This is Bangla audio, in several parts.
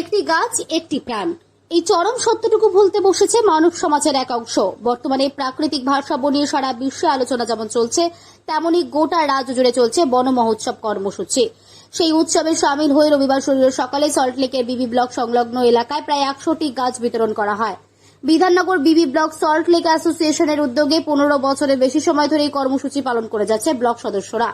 একটি গাছ, একটি প্রাণ। এই চরম সত্যটুকু ভুলতে বসেছে মানব সমাজের এক অংশ। বর্তমানে প্রাকৃতিক ভারসাম্য নিয়ে সারা বিশ্বে আলোচনা যেমন চলছে, তেমনি গোটা রাজ্য জুড়ে চলছে বন মহোৎসব কর্মসূচি। সেই উৎসবে সামিল হয়ে রবিবার শরীরের সকালে সল্টলেকের বিবি ব্লক সংলগ্ন এলাকায় প্রায় একশোটি গাছ বিতরণ করা হয়। বিধাননগর বিবি ব্লক সল্ট লেক অ্যাসোসিয়েশনের উদ্যোগে পনেরো বছরের বেশি সময় ধরে এই কর্মসূচি পালন করে যাচ্ছে ব্লক সদস্যরা।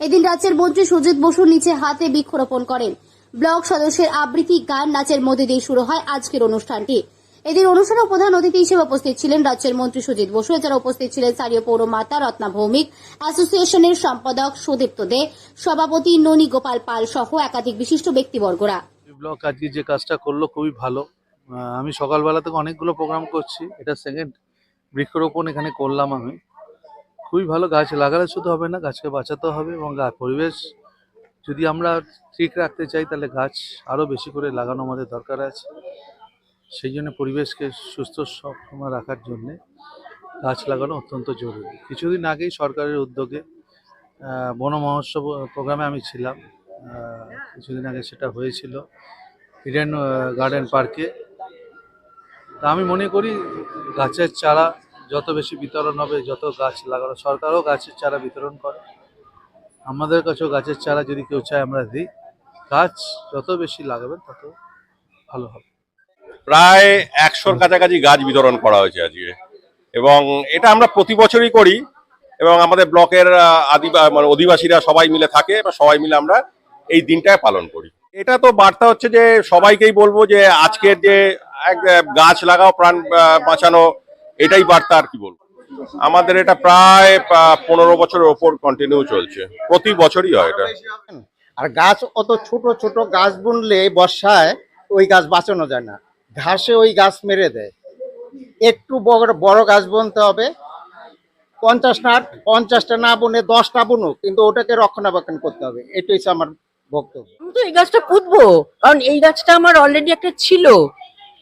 এদিন রাজ্যের মন্ত্রী সুজিত বসুর নিচে হাতে বৃক্ষরোপণ করেন। ব্লক সদস্যের আবৃত্তি গান নাচের মধ্যে দিয়ে শুরু হয় আজকের অনুষ্ঠানটি। এদিন অনুষ্ঠানে প্রধান অতিথি হিসেবে উপস্থিত ছিলেন রাজ্যের মন্ত্রী সুজিত বসু এছাড়া উপস্থিত ছিলেন স্থানীয় পৌরমাতা রত্না ভৌমিক, অ্যাসোসিয়েশনের সম্পাদক সুদীপ্ত দে, সভাপতি ননী গোপাল পাল সহ একাধিক বিশিষ্ট ব্যক্তিবর্গরা। ব্লক আজকে যে কাজটা করল খুবই ভালো। আমি সকালবেলা থেকে অনেকগুলো প্রোগ্রাম করছি। এটা সেকেন্ড বৃক্ষরোপণ এখানে করলাম আমি। খুবই ভালো গাছ লাগালে শুধু হবে না, গাছকে বাঁচাতে হবে এবং পরিবেশ যদি আমরা ঠিক রাখতে চাই, তাহলে গাছ আরও বেশি করে লাগানো আমাদের দরকার আছে। সেই জন্য পরিবেশকে সুস্থ সবসময় রাখার জন্যে গাছ লাগানো অত্যন্ত জরুরি। কিছুদিন আগেই সরকারের উদ্যোগে বন মহোৎসব প্রোগ্রামে আমি ছিলাম। কিছুদিন আগে সেটা হয়েছিল ইডেন গার্ডেন পার্কে। তা আমি মনে করি গাছের চারা যত বেশি বিতরণ হবে, যত গাছ লাগানো, সরকারও গাছের চারা বিতরণ করে। আমাদের কাছেও গাছের চারা যদি কেউ চায় আমরা দিই। গাছ যত বেশি লাগাবেন তত ভালো হবে। প্রায় একশোর কাছাকাছি গাছ বিতরণ করা হয়েছে আজকে। এবং এটা আমরা প্রতি বছরই করি এবং আমাদের ব্লকের আহ, মানে অধিবাসীরা সবাই মিলে থাকে বা সবাই মিলে আমরা এই দিনটায় পালন করি। এটা তো বার্তা হচ্ছে যে সবাইকেই বলব যে আজকের যে এক গাছ লাগাও প্রাণ বাঁচানো এটাই বার্তা আর কি বলব। আমাদের এটা প্রায় পনেরো বছরের ওপর কন্টিনিউ চলছে। প্রতি বছরই হয় এটা। আর গাছ অত ছোট ছোট গাছ বুনলে বর্ষায় ওই গাছ বাঁচানো যায় না। ঘাসে ওই গাছ মেরে দেয়। একটু বড় বড় গাছ বুনতে হবে। পঞ্চাশ না পঞ্চাশটা না বুনে দশটা বুনুক কিন্তু ওটাকে রক্ষণাবেক্ষণ করতে হবে। এটাই আমার বক্তব্য। আমি তো এই গাছটা পুঁতবো। কারণ এই গাছটা আমার অলরেডি একটা ছিল।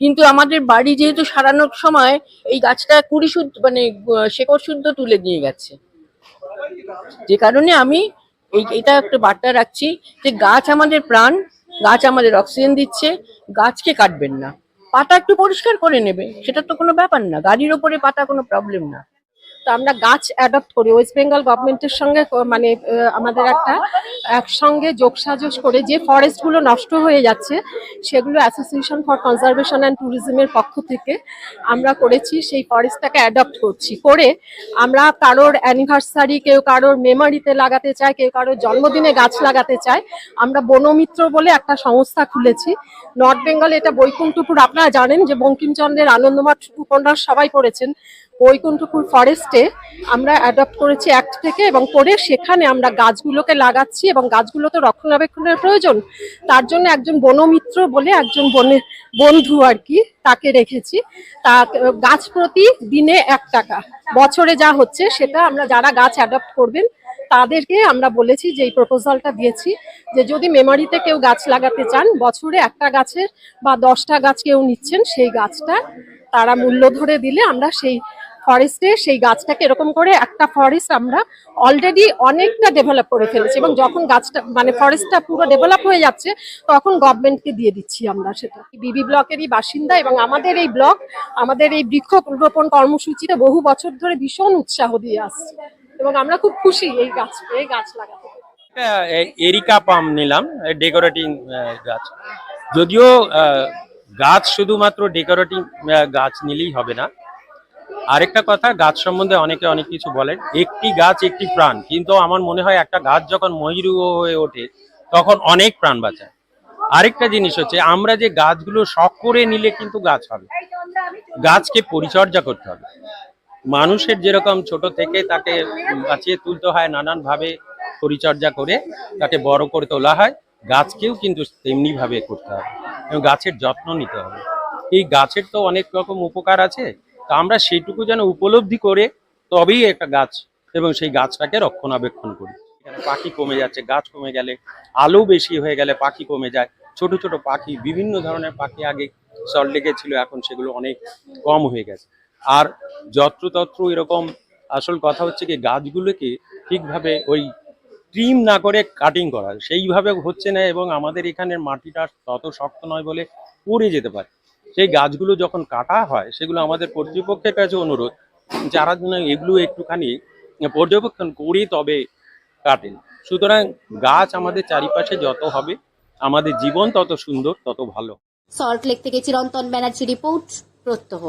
কিন্তু আমাদের বাড়ি যেহেতু সারানোর সময় এই গাছটা কুড়ি শুদ্ধ মানে শেকড় শুদ্ধ তুলে নিয়ে গেছে। যে কারণে আমি এই এটা একটা বার্তা রাখছি যে গাছ আমাদের প্রাণ, গাছ আমাদের অক্সিজেন দিচ্ছে, গাছকে কাটবেন না। পাতা একটু পরিষ্কার করে নেবে, সেটা তো কোনো ব্যাপার না। গাড়ির ওপরে পাতা কোনো প্রবলেম না। তো আমরা গাছ অ্যাডপ্ট করি। ওয়েস্ট বেঙ্গল গভর্নমেন্টের সঙ্গে মানে আমাদের একটা একসঙ্গে যোগসাজস করে যে ফরেস্টগুলো নষ্ট হয়ে যাচ্ছে, সেগুলো অ্যাসোসিয়েশন ফর কনজারভেশন অ্যান্ড ট্যুরিজমের পক্ষ থেকে আমরা করেছি, সেই ফরেস্টটাকে অ্যাডপ্ট করছি। করে আমরা কারোর অ্যানিভার্সারি কেউ কারোর মেমারিতে লাগাতে চায়, কেউ কারোর জন্মদিনে গাছ লাগাতে চায়, আমরা বনমিত্র বলে একটা সংস্থা খুলেছি। নর্থ বেঙ্গল এটা বৈকুণ্ঠপুর, আপনারা জানেন যে বঙ্কিমচন্দ্রের আনন্দমঠ উপন্যাস সবাই পড়েছেন। বৈকুণ্ঠপুর ফরেস্টে আমরা অ্যাডপ্ট করেছি অ্যাক্ট থেকে এবং করে সেখানে আমরা গাছগুলোকে লাগাচ্ছি এবং গাছগুলো তো রক্ষণাবেক্ষণের প্রয়োজন, তার জন্য একজন বনমিত্র বলে একজন বনের বন্ধু আর কি তাকে রেখেছি। তা গাছ প্রতি দিনে এক টাকা, বছরে যা হচ্ছে সেটা আমরা যারা গাছ অ্যাডপ্ট করবেন তাদেরকে আমরা বলেছি যে এই প্রপোজালটা দিয়েছি যে যদি মেমারিতে কেউ গাছ লাগাতে চান, বছরে একটা গাছের বা দশটা গাছ কেউ নিচ্ছেন, সেই গাছটা তারা মূল্য ধরে দিলে আমরা সেই ফরেস্টে সেই গাছটাকে এরকম করে একটা ফরেস্ট আমরা অলরেডি অনেকটা ডেভেলপ করে ফেলেছি এবং যখন গাছটা মানে ফরেস্টটা পুরো ডেভেলপ হয়ে যাচ্ছে, তখন গভর্নমেন্টকে দিয়ে দিচ্ছি আমরা সেটা বিবি ব্লকেরই বাসিন্দা এবং আমাদের এই ব্লক, আমাদের এই বৃক্ষ রোপণ কর্মসূচিতে বহু বছর ধরে ভীষণ উৎসাহ দিয়ে আসছে এবং আমরা খুব খুশি এই গাছ এই গাছ লাগাতে। এরিকা পাম নিলাম ডেকোরেটিং গাছ যদিও গাছ শুধুমাত্র ডেকোরেটিং গাছ নিলেই হবে না আরেকটা কথা, গাছ সম্বন্ধে অনেকে অনেক কিছু বলেন একটি গাছ একটি প্রাণ, কিন্তু আমার মনে হয় একটা গাছ যখন ময়ূর হয়ে ওঠে, তখন অনেক প্রাণ বাঁচায়। আরেকটা জিনিস হচ্ছে, আমরা যে গাছগুলো শখ করে নিলে কিন্তু গাছ হবে। গাছকে পরিচর্যা করতে হবে। মানুষের যেরকম ছোট থেকে তাকে বাঁচিয়ে তুলতে হয়, নানানভাবে পরিচর্যা করে তাকে বড় করে তোলা হয়, গাছকেও কিন্তু তেমনিভাবে করতে হবে। এবং গাছের যত্ন নিতে হবে। এই গাছের তো অনেক রকম উপকার আছে তা আমরা সেইটুকু যেন উপলব্ধি করে তবেই একটা গাছ এবং সেই গাছটাকে রক্ষণাবেক্ষণ করি। এখানে পাখি কমে যাচ্ছে, গাছ কমে গেলে আলো বেশি হয়ে গেলে পাখি কমে যায়। ছোট ছোট পাখি, বিভিন্ন ধরনের পাখি আগে সল্টলেকে ছিল, এখন সেগুলো অনেক কম হয়ে গেছে। আর যত্রতত্র এরকম আসল কথা হচ্ছে কি, গাছগুলোকে ঠিকভাবে ওই ট্রিম না করে কাটিং করা, সেইভাবে হচ্ছে না এবং আমাদের এখানের মাটিটা তত শক্ত নয় বলে পড়ে যেতে পারে। সেই গাছগুলো যখন কাটা হয়, সেগুলো আমাদের কর্তৃপক্ষের কাছে অনুরোধ যারা যেন এগুলো একটুখানি পর্যবেক্ষণ করি তবে কাটেন। সুতরাং গাছ আমাদের চারিপাশে যত হবে, আমাদের জীবন তত সুন্দর, তত ভালো। সল্টলেক থেকে চিরন্তন ব্যানার্জি রিপোর্ট প্রত্যহ।